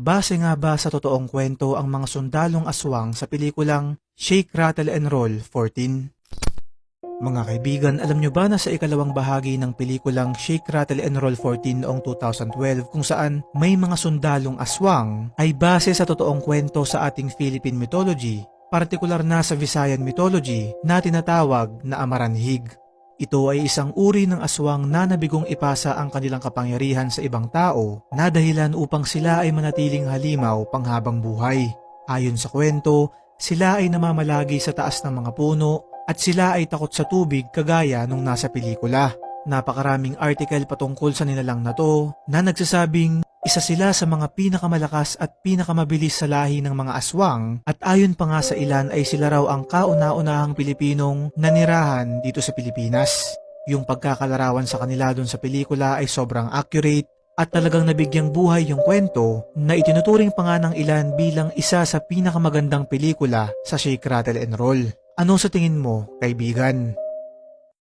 Base nga ba sa totoong kwento ang mga sundalong aswang sa pelikulang Shake, Rattle and Roll 14? Mga kaibigan, alam nyo ba na sa ikalawang bahagi ng pelikulang Shake, Rattle and Roll 14 noong 2012 kung saan may mga sundalong aswang ay base sa totoong kwento sa ating Philippine mythology, partikular na sa Visayan mythology na tinatawag na Amaranhig. Ito ay isang uri ng aswang na nabigong ipasa ang kanilang kapangyarihan sa ibang tao na dahilan upang sila ay manatiling halimaw panghabang buhay. Ayon sa kwento, sila ay namamalagi sa taas ng mga puno at sila ay takot sa tubig kagaya nung nasa pelikula. Napakaraming article patungkol sa nilalang na to na nagsasabing isa sila sa mga pinakamalakas at pinakamabilis sa lahi ng mga aswang at ayon pa nga sa ilan ay sila raw ang kauna-unahang Pilipinong nanirahan dito sa Pilipinas. Yung pagkakalarawan sa kanila dun sa pelikula ay sobrang accurate at talagang nabigyang buhay yung kwento na itinuturing pa nga ng ilan bilang isa sa pinakamagandang pelikula sa Shake, Rattle and Roll. Ano sa tingin mo, kaibigan?